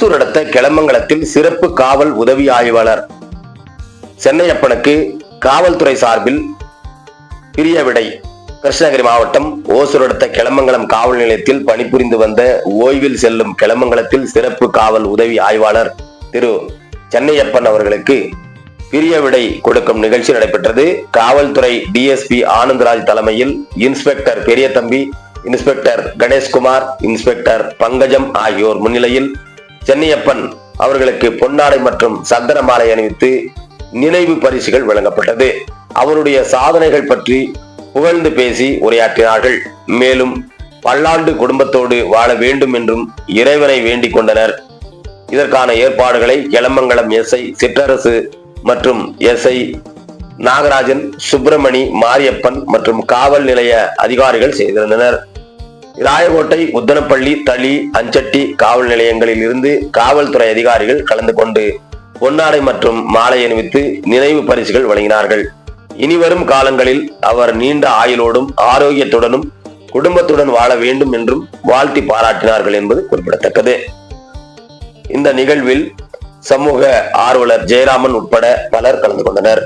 ஓசூர் அடுத்த கிளமங்கலத்தில் சிறப்பு காவல் உதவி ஆய்வாளர். சென்னையப்பனுக்கு காவல்துறை சார்பில் பிரிய விடை. கிருஷ்ணகிரி மாவட்டம் ஓசூர் அடுத்த கிளமங்கலம் காவல் நிலையத்தில் பணிபுரிந்து வந்த ஓய்வில் செல்லும் கிளமங்கலத்தில் சிறப்பு காவல் உதவி ஆய்வாளர் திரு சென்னையப்பன் அவர்களுக்கு பிரிய விடை கொடுக்கும் நிகழ்ச்சி நடைபெற்றது. காவல்துறை டிஎஸ்பி ஆனந்தராஜ் தலைமையில் inspector Periyathambi inspector Ganeshkumar inspector Pankajam ஆகியோர் முன்னிலையில் சென்னையப்பன் அவர்களுக்கு பொன்னாடை மற்றும் சந்தன மாலை அணிவித்து நினைவு பரிசுகள் வழங்கப்பட்டது. அவருடைய சாதனைகள் பற்றி புகழ்ந்து பேசி உரையாற்றினார்கள். மேலும் பல்லாண்டு குடும்பத்தோடு வாழ வேண்டும் என்றும் இறைவனை வேண்டிக் கொண்டனர். இதற்கான ஏற்பாடுகளை எலமங்கலம் எஸ்ஐ சிற்றரசு மற்றும் எஸ்ஐ நாகராஜன் சுப்பிரமணி மாரியப்பன் மற்றும் காவல் நிலைய அதிகாரிகள் செய்திருந்தனர். ராயகோட்டை உத்தனப்பள்ளி தளி அஞ்சட்டி காவல் நிலையங்களில் இருந்து காவல்துறை அதிகாரிகள் கலந்து கொண்டு பொன்னாடை மற்றும் மாலை அணிவித்து நினைவு பரிசுகள் வழங்கினார்கள். இனிவரும் காலங்களில் அவர் நீண்ட ஆயுளோடும் ஆரோக்கியத்துடனும் குடும்பத்துடன் வாழ வேண்டும் என்றும் வாழ்த்தி பாராட்டினார்கள் என்பது குறிப்பிடத்தக்கது. இந்த நிகழ்வில் சமூக ஆர்வலர் ஜெயராமன் உட்பட பலர் கலந்து கொண்டனர்.